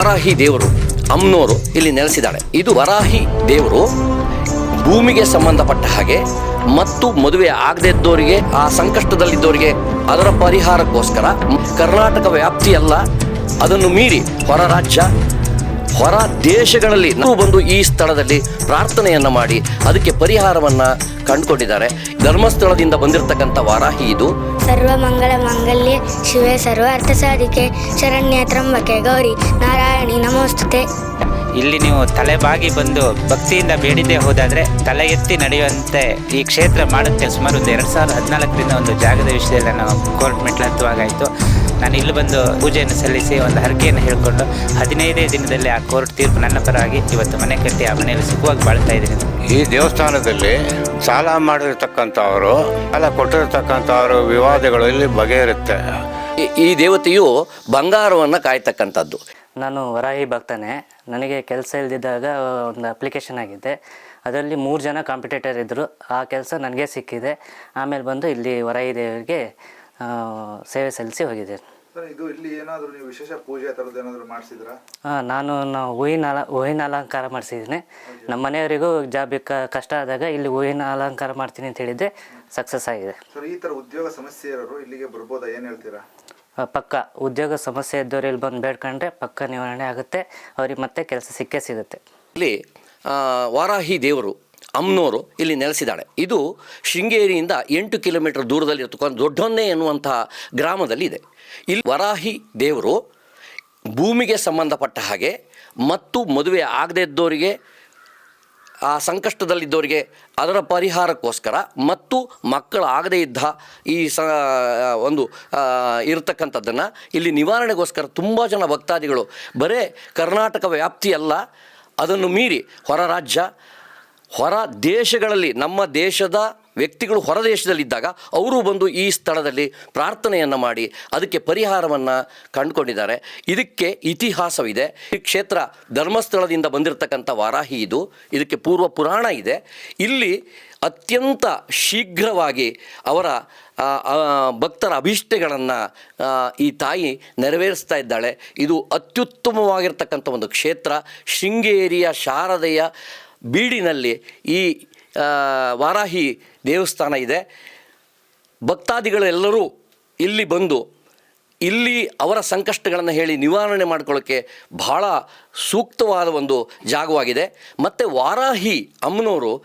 ವರಾಹಿ ದೇವರು ಅಮ್ನೋರು ಇಲ್ಲಿ ನೆಲೆಸಿದ್ದಾಳೆ. ಇದು ವರಾಹಿ ದೇವರು ಭೂಮಿಗೆ ಸಂಬಂಧಪಟ್ಟ ಹಾಗೆ ಮತ್ತು ಮದುವೆ ಆಗದೇ ಇದ್ದವರಿಗೆ ಆ ಸಂಕಷ್ಟದಲ್ಲಿದ್ದವರಿಗೆ ಅದರ ಪರಿಹಾರಕ್ಕೋಸ್ಕರ ಕರ್ನಾಟಕ ವ್ಯಾಪ್ತಿಯಲ್ಲ, ಅದನ್ನು ಮೀರಿ ಹೊರ ರಾಜ್ಯ ಹೊರ ದೇಶಗಳಲ್ಲಿ ನಾವು ಬಂದು ಈ ಸ್ಥಳದಲ್ಲಿ ಪ್ರಾರ್ಥನೆಯನ್ನ ಮಾಡಿ ಅದಕ್ಕೆ ಪರಿಹಾರವನ್ನ ಕಂಡುಕೊಂಡಿದ್ದಾರೆ. ಧರ್ಮಸ್ಥಳದಿಂದ ಬಂದಿರತಕ್ಕಂಥ ವಾರಾಹಿ ಇದು. ಸರ್ವ ಮಂಗಳೆ ಶಿವೆ ಸರ್ವ ಅರ್ಥ ಸಾಧಿಕೆ ಶರಣ್ಯ ತ್ರಂಬಕೆ ಗೌರಿ ನಾರಾಯಣಿ ನಮೋಸ್ತುತೆ. ಇಲ್ಲಿ ನೀವು ತಲೆ ಬಾಗಿ ಬಂದು ಭಕ್ತಿಯಿಂದ ಬೇಡಿದ್ದೇ ಹೋದಾದ್ರೆ ತಲೆ ಎತ್ತಿ ನಡೆಯುವಂತೆ ಈ ಕ್ಷೇತ್ರ ಮಾಡುತ್ತೆ. ಸುಮಾರು ಒಂದು ಎರಡು ಸಾವಿರದ ಹದಿನಾಲ್ಕರಿಂದ ಒಂದು ಜಾಗದ ವಿಷಯದಲ್ಲಿ ನಾವು ಕೋರ್ಟ್ ಮೆಟ್ಲು ಹತ್ತುವಾಗಾಯಿತು. ನಾನು ಇಲ್ಲಿ ಬಂದು ಪೂಜೆಯನ್ನು ಸಲ್ಲಿಸಿ ಒಂದು ಹರಕೆಯನ್ನು ಹೇಳಿಕೊಂಡು ಹದಿನೈದೇ ದಿನದಲ್ಲಿ ಆ ಕೋರ್ಟ್ ತೀರ್ಪು ನನ್ನ ಪರವಾಗಿ ಇವತ್ತು ಮನೆ ಕಟ್ಟಿ ಆ ಮನೆಯಲ್ಲಿ ಸುಖವಾಗಿ ಬಾಳ್ತಾ ಇದ್ದೀನಿ. ಈ ದೇವಸ್ಥಾನದಲ್ಲಿ ಸಾಲ ಮಾಡಿರ್ತಕ್ಕಂಥವರು ಸಾಲ ಕೊಟ್ಟಿರತಕ್ಕಂಥವರು ವಿವಾದಗಳು ಇಲ್ಲಿ ಬಗೆಹರುತ್ತೆ. ಈ- ಈ ದೇವತೆಯು ಬಂಗಾರವನ್ನು ಕಾಯ್ತಕ್ಕಂಥದ್ದು. ನಾನು ವರಾಹಿ ಭಕ್ತನೇ. ನನಗೆ ಕೆಲಸ ಇಲ್ದಿದ್ದಾಗ ಒಂದು ಅಪ್ಲಿಕೇಶನ್ ಆಗಿದ್ದೆ ಅದರಲ್ಲಿ ಮೂರು ಜನ ಕಾಂಪಿಟೇಟರ್ ಇದ್ದರು ಆ ಕೆಲಸ ನನಗೆ ಸಿಕ್ಕಿದೆ. ಆಮೇಲೆ ಬಂದು ಇಲ್ಲಿ ವರಾಹಿ ದೇವರಿಗೆ ಸೇವೆ ಸಲ್ಲಿಸಿ ಹೋಗಿದ್ದೆ. ಸರ್ ಇದು ಇಲ್ಲಿ ಏನಾದರೂ ನೀವು ವಿಶೇಷ ಪೂಜೆ ಆ ಥರದ್ದು ಏನಾದರೂ ಮಾಡಿಸಿದ್ರಾ? ಆ, ನಾನು ನಾವು ಹೂವಿನ ಅಲ ಹೂವಿನ ಅಲಂಕಾರ ಮಾಡಿಸಿದ್ದೀನಿ ನಮ್ಮ ಮನೆಯವರಿಗೂ ಜಾಬ್ ಕ- ಕಷ್ಟ ಆದಾಗ ಇಲ್ಲಿ ಹೂವಿನ ಅಲಂಕಾರ ಮಾಡ್ತೀನಿ ಅಂತ ಹೇಳಿದ್ದೆ. ಸಕ್ಸಸ್ ಆಗಿದೆ. ಸರ್ ಈ ಥರ ಉದ್ಯೋಗ ಸಮಸ್ಯೆ ಇರೋರು ಇಲ್ಲಿಗೆ ಬರ್ಬೋದಾ? ಏನು ಹೇಳ್ತೀರಾ? ಆ, ಪಕ್ಕ ಉದ್ಯೋಗ ಸಮಸ್ಯೆ ಇದ್ದವ್ರು ಇಲ್ಲಿ ಬಂದು ಬೇಡ್ಕೊಂಡ್ರೆ ಪಕ್ಕ ನಿವಾರಣೆ ಆಗುತ್ತೆ. ಅವ್ರಿಗೆ ಮತ್ತೆ ಕೆಲಸ ಸಿಕ್ಕೇ ಸಿಗುತ್ತೆ. ಇಲ್ಲಿ ಆ, ವಾರಾಹಿ ದೇವರು ಅಮ್ನೋರು ಇಲ್ಲಿ ನೆಲೆಸಿದ್ದಾಳೆ. ಇದು ಶೃಂಗೇರಿಯಿಂದ ಎಂಟು ಕಿಲೋಮೀಟರ್ ದೂರದಲ್ಲಿ ಇರತಕ್ಕಂಥ ದೊಡ್ಡೊನ್ನೆ ಎನ್ನುವಂತಹ ಗ್ರಾಮದಲ್ಲಿ ಇದೆ. ಇಲ್ಲಿ ವರಾಹಿ ದೇವರು ಭೂಮಿಗೆ ಸಂಬಂಧಪಟ್ಟ ಹಾಗೆ ಮತ್ತು ಮದುವೆ ಆಗದೇ ಇದ್ದವರಿಗೆ ಆ ಸಂಕಷ್ಟದಲ್ಲಿದ್ದವರಿಗೆ ಅದರ ಪರಿಹಾರಕ್ಕೋಸ್ಕರ ಮತ್ತು ಮಕ್ಕಳು ಆಗದೇ ಇದ್ದ ಈ ಸ ಒಂದು ಇರತಕ್ಕಂಥದ್ದನ್ನು ಇಲ್ಲಿ ನಿವಾರಣೆಗೋಸ್ಕರ ತುಂಬ ಜನ ಭಕ್ತಾದಿಗಳು ಬರೇ ಕರ್ನಾಟಕ ವ್ಯಾಪ್ತಿಯಲ್ಲ ಅದನ್ನು ಮೀರಿ ಹೊರ ರಾಜ್ಯ ಹೊರ ದೇಶಗಳಲ್ಲಿ, ನಮ್ಮ ದೇಶದ ವ್ಯಕ್ತಿಗಳು ಹೊರ ದೇಶದಲ್ಲಿದ್ದಾಗ ಅವರು ಬಂದು ಈ ಸ್ಥಳದಲ್ಲಿ ಪ್ರಾರ್ಥನೆಯನ್ನು ಮಾಡಿ ಅದಕ್ಕೆ ಪರಿಹಾರವನ್ನು ಕಂಡುಕೊಂಡಿದ್ದಾರೆ. ಇದಕ್ಕೆ ಇತಿಹಾಸವಿದೆ. ಈ ಕ್ಷೇತ್ರ ಧರ್ಮಸ್ಥಳದಿಂದ ಬಂದಿರತಕ್ಕಂಥ ವಾರಾಹಿ ಇದು. ಇದಕ್ಕೆ ಪೂರ್ವ ಪುರಾಣ ಇದೆ. ಇಲ್ಲಿ ಅತ್ಯಂತ ಶೀಘ್ರವಾಗಿ ಅವರ ಭಕ್ತರ ಅಭಿಷ್ಟೆಗಳನ್ನು ಈ ತಾಯಿ ನೆರವೇರಿಸ್ತಾ ಇದ್ದಾಳೆ. ಇದು ಅತ್ಯುತ್ತಮವಾಗಿರ್ತಕ್ಕಂಥ ಒಂದು ಕ್ಷೇತ್ರ. ಶೃಂಗೇರಿಯ ಶಾರದೆಯ ಬೀಡಿನಲ್ಲಿ ಈ ವಾರಾಹಿ ದೇವಸ್ಥಾನ ಇದೆ. ಭಕ್ತಾದಿಗಳೆಲ್ಲರೂ ಇಲ್ಲಿ ಬಂದು ಇಲ್ಲಿ ಅವರ ಸಂಕಷ್ಟಗಳನ್ನು ಹೇಳಿ ನಿವಾರಣೆ ಮಾಡ್ಕೊಳ್ಳೋಕ್ಕೆ ಬಹಳ ಸೂಕ್ತವಾದ ಒಂದು ಜಾಗವಾಗಿದೆ. ಮತ್ತು ವಾರಾಹಿ ಅಮ್ಮನವರು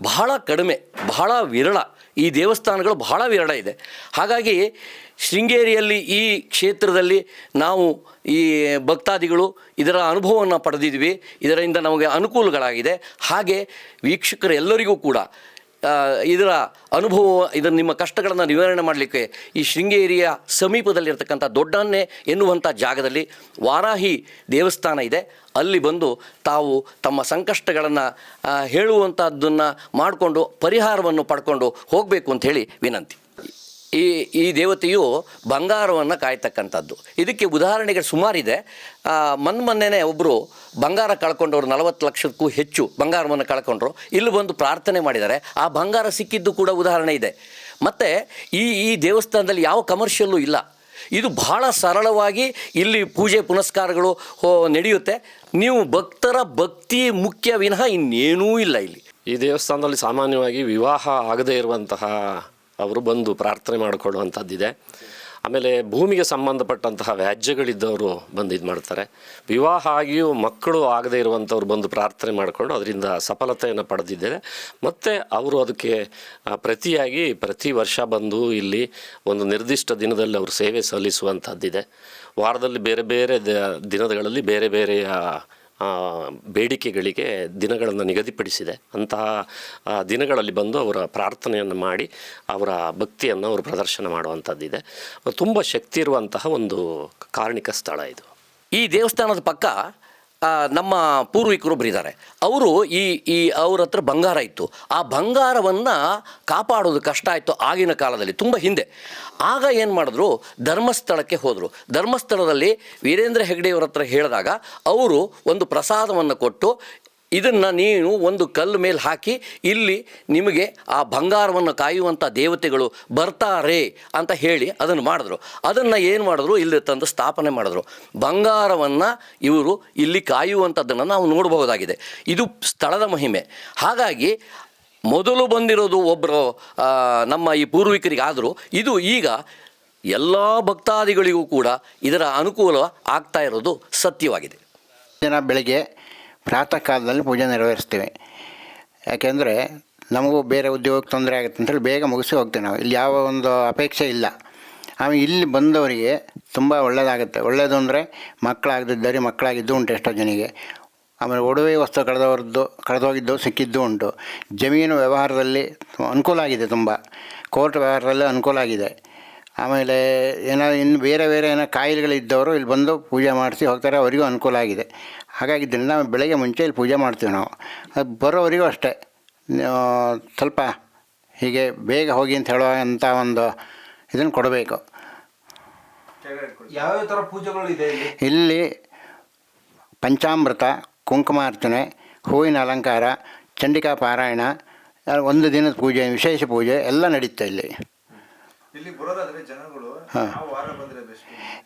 ಬಹಳ ಕಡಿಮೆ, ಬಹಳ ವಿರಳ. ಈ ದೇವಸ್ಥಾನಗಳು ಬಹಳ ವಿರಳ ಇದೆ. ಹಾಗಾಗಿ ಶೃಂಗೇರಿಯಲ್ಲಿ ಈ ಕ್ಷೇತ್ರದಲ್ಲಿ ನಾವು ಈ ಭಕ್ತಾದಿಗಳು ಇದರ ಅನುಭವವನ್ನು ಪಡೆದಿದ್ವಿ ಇದರಿಂದ ನಮಗೆ ಅನುಕೂಲಗಳಾಗಿದೆ. ಹಾಗೆ ವೀಕ್ಷಕರೆಲ್ಲರಿಗೂ ಕೂಡ ಇದರ ಅನುಭವ, ಇದರ ನಿಮ್ಮ ಕಷ್ಟಗಳನ್ನು ನಿವಾರಣೆ ಮಾಡಲಿಕ್ಕೆ ಈ ಶೃಂಗೇರಿಯ ಸಮೀಪದಲ್ಲಿರ್ತಕ್ಕಂಥ ದೊಡ್ಡನ್ನೆ ಎನ್ನುವಂಥ ಜಾಗದಲ್ಲಿ ವಾರಾಹಿ ದೇವಸ್ಥಾನ ಇದೆ. ಅಲ್ಲಿ ಬಂದು ತಾವು ತಮ್ಮ ಸಂಕಷ್ಟಗಳನ್ನು ಹೇಳುವಂಥದ್ದನ್ನು ಮಾಡಿಕೊಂಡು ಪರಿಹಾರವನ್ನು ಪಡ್ಕೊಂಡು ಹೋಗಬೇಕು ಅಂತ ಹೇಳಿ ವಿನಂತಿ. ಈ ಈ ದೇವತೆಯು ಬಂಗಾರವನ್ನು ಕಾಯ್ತಕ್ಕಂಥದ್ದು. ಇದಕ್ಕೆ ಉದಾಹರಣೆಗೆ ಸುಮಾರಿದೆ. ಮನ್ ಮೊನ್ನೆ ಒಬ್ಬರು ಬಂಗಾರ ಕಳ್ಕೊಂಡವರು ನಲವತ್ತು ಲಕ್ಷಕ್ಕೂ ಹೆಚ್ಚು ಬಂಗಾರವನ್ನು ಕಳ್ಕೊಂಡ್ರು. ಇಲ್ಲಿ ಬಂದು ಪ್ರಾರ್ಥನೆ ಮಾಡಿದ್ದಾರೆ. ಆ ಬಂಗಾರ ಸಿಕ್ಕಿದ್ದು ಕೂಡ ಉದಾಹರಣೆ ಇದೆ. ಮತ್ತು ಈ ಈ ದೇವಸ್ಥಾನದಲ್ಲಿ ಯಾವ ಕಮರ್ಷಿಯಲ್ಲೂ ಇಲ್ಲ. ಇದು ಬಹಳ ಸರಳವಾಗಿ ಇಲ್ಲಿ ಪೂಜೆ ಪುನಸ್ಕಾರಗಳು ನಡೆಯುತ್ತೆ. ನೀವು ಭಕ್ತರ ಭಕ್ತಿ ಮುಖ್ಯ ವಿನಃ ಇನ್ನೇನೂ ಇಲ್ಲ ಇಲ್ಲಿ. ಈ ದೇವಸ್ಥಾನದಲ್ಲಿ ಸಾಮಾನ್ಯವಾಗಿ ವಿವಾಹ ಆಗದೇ ಇರುವಂತಹ ಅವರು ಬಂದು ಪ್ರಾರ್ಥನೆ ಮಾಡಿಕೊಳ್ಳುವಂಥದ್ದಿದೆ. ಆಮೇಲೆ ಭೂಮಿಗೆ ಸಂಬಂಧಪಟ್ಟಂತಹ ವ್ಯಾಜ್ಯಗಳಿದ್ದವರು ಬಂದು ಇದು ಮಾಡ್ತಾರೆ. ವಿವಾಹ ಆಗಿಯೂ ಮಕ್ಕಳು ಆಗದೇ ಇರುವಂಥವ್ರು ಬಂದು ಪ್ರಾರ್ಥನೆ ಮಾಡಿಕೊಂಡು ಅದರಿಂದ ಸಫಲತೆಯನ್ನು ಪಡೆದಿದ್ದಾರೆ ಮತ್ತು ಅವರು ಅದಕ್ಕೆ ಪ್ರತಿಯಾಗಿ ಪ್ರತಿ ವರ್ಷ ಬಂದು ಇಲ್ಲಿ ಒಂದು ನಿರ್ದಿಷ್ಟ ದಿನದಲ್ಲಿ ಅವರು ಸೇವೆ ಸಲ್ಲಿಸುವಂಥದ್ದಿದೆ. ವಾರದಲ್ಲಿ ಬೇರೆ ಬೇರೆ ದಿನಗಳಲ್ಲಿ ಬೇರೆ ಬೇರೆಯ ಬೇಡಿಕೆಗಳಿಗೆ ದಿನಗಳನ್ನು ನಿಗದಿಪಡಿಸಿದೆ. ಅಂತಹ ದಿನಗಳಲ್ಲಿ ಬಂದು ಅವರ ಪ್ರಾರ್ಥನೆಯನ್ನು ಮಾಡಿ ಅವರ ಭಕ್ತಿಯನ್ನು ಅವರು ಪ್ರದರ್ಶನ ಮಾಡುವಂಥದ್ದಿದೆ. ತುಂಬ ಶಕ್ತಿ ಇರುವಂತಹ ಒಂದು ಕಾರಣಿಕ ಸ್ಥಳ ಇದು. ಈ ದೇವಸ್ಥಾನದ ಪಕ್ಕ ನಮ್ಮ ಪೂರ್ವಿಕರು ಇದ್ದಾರೆ ಅವರು ಈ ಈ ಅವ್ರ ಹತ್ರ ಬಂಗಾರ ಇತ್ತು. ಆ ಬಂಗಾರವನ್ನು ಕಾಪಾಡೋದು ಕಷ್ಟ ಆಯಿತು ಆಗಿನ ಕಾಲದಲ್ಲಿ, ತುಂಬ ಹಿಂದೆ. ಆಗ ಏನು ಮಾಡಿದ್ರು? ಧರ್ಮಸ್ಥಳಕ್ಕೆ ಹೋದರು. ಧರ್ಮಸ್ಥಳದಲ್ಲಿ ವೀರೇಂದ್ರ ಹೆಗ್ಡೆಯವರ ಹತ್ರ ಹೇಳಿದಾಗ ಅವರು ಒಂದು ಪ್ರಸಾದವನ್ನು ಕೊಟ್ಟು ಇದನ್ನು ನೀನು ಒಂದು ಕಲ್ಲು ಮೇಲೆ ಹಾಕಿ ಇಲ್ಲಿ ನಿಮಗೆ ಆ ಬಂಗಾರವನ್ನು ಕಾಯುವಂಥ ದೇವತೆಗಳು ಬರ್ತಾರೆ ಅಂತ ಹೇಳಿ ಅದನ್ನು ಮಾಡಿದ್ರು. ಅದನ್ನು ಏನು ಮಾಡಿದ್ರು? ಇಲ್ಲಿ ತಂದು ಸ್ಥಾಪನೆ ಮಾಡಿದ್ರು. ಬಂಗಾರವನ್ನು ಇವರು ಇಲ್ಲಿ ಕಾಯುವಂಥದ್ದನ್ನು ನಾವು ನೋಡಬಹುದಾಗಿದೆ. ಇದು ಸ್ಥಳದ ಮಹಿಮೆ. ಹಾಗಾಗಿ ಮೊದಲು ಬಂದಿರೋದು ಒಬ್ಬರು ನಮ್ಮ ಈ ಪೂರ್ವಿಕರಿಗಾದರೂ ಇದು ಈಗ ಎಲ್ಲ ಭಕ್ತಾದಿಗಳಿಗೂ ಕೂಡ ಇದರ ಅನುಕೂಲ ಆಗ್ತಾ ಇರೋದು ಸತ್ಯವಾಗಿದೆ. ದಿನ ಬೆಳಗ್ಗೆ ಪ್ರಾತಃ ಕಾಲದಲ್ಲಿ ಪೂಜೆ ನೆರವೇರಿಸ್ತೀವಿ. ಯಾಕೆಂದರೆ ನಮಗೂ ಬೇರೆ ಉದ್ಯೋಗಕ್ಕೆ ತೊಂದರೆ ಆಗುತ್ತೆ ಅಂತೇಳಿ ಬೇಗ ಮುಗಿಸಿ ಹೋಗ್ತೀವಿ ನಾವು. ಇಲ್ಲಿ ಯಾವ ಒಂದು ಅಪೇಕ್ಷೆ ಇಲ್ಲ. ಆಮೇಲೆ ಇಲ್ಲಿ ಬಂದವರಿಗೆ ತುಂಬ ಒಳ್ಳೆಯದಾಗುತ್ತೆ ಒಳ್ಳೆಯದು ಅಂದರೆ ಮಕ್ಕಳಾಗದಿದ್ದರೆ ಮಕ್ಕಳಾಗಿದ್ದು ಉಂಟು ಎಷ್ಟೋ ಜನಿಗೆ ಆಮೇಲೆ ಒಡವೆ ವಸ್ತು ಕಳೆದವರದ್ದು, ಕಳೆದೋಗಿದ್ದು ಸಿಕ್ಕಿದ್ದು ಉಂಟು. ಜಮೀನು ವ್ಯವಹಾರದಲ್ಲಿ ಅನುಕೂಲ ಆಗಿದೆ ತುಂಬ. ಕೋರ್ಟ್ ವ್ಯವಹಾರದಲ್ಲಿ ಅನುಕೂಲ ಆಗಿದೆ. ಆಮೇಲೆ ಏನೋ ಇನ್ನು ಬೇರೆ ಬೇರೆ ಏನೋ ಕಾಯಿಲೆಗಳಿದ್ದವರು ಇಲ್ಲಿ ಬಂದು ಪೂಜೆ ಮಾಡಿಸಿ ಹೋಗ್ತಾರೆ ಅವರಿಗೂ ಅನುಕೂಲ ಆಗಿದೆ. ಹಾಗಾಗಿ ದಿನ ಬೆಳಗ್ಗೆ ಮುಂಚೆ ಇಲ್ಲಿ ಪೂಜೆ ಮಾಡ್ತೀವಿ ನಾವು. ಅದು ಬರೋವರಿಗೂ ಅಷ್ಟೇ. ಸ್ವಲ್ಪ ಹೀಗೆ ಬೇಗ ಹೋಗಿ ಅಂತ ಹೇಳುವಂಥ ಒಂದು ಇದನ್ನು ಕೊಡಬೇಕು. ಯಾವ್ಯಾವ ಥರ ಪೂಜೆಗಳು ಇದೆ ಇಲ್ಲಿ? ಪಂಚಾಮೃತ ಕುಂಕುಮಾರ್ಚನೆ ಹೂವಿನ ಅಲಂಕಾರ ಚಂಡಿಕಾ ಪಾರಾಯಣ ಒಂದು ದಿನದ ಪೂಜೆ ವಿಶೇಷ ಪೂಜೆ ಎಲ್ಲ ನಡೀತೆ ಇಲ್ಲಿ ಇಲ್ಲಿ.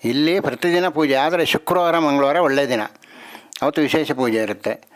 ಇಲ್ಲಿ ಪ್ರತಿದಿನ ಪೂಜೆ ಆದರೆ ಶುಕ್ರವಾರ ಮಂಗಳವಾರ ಒಳ್ಳೆಯ ದಿನ. ಅವತ್ತು ವಿಶೇಷ ಪೂಜೆ ಇರುತ್ತೆ.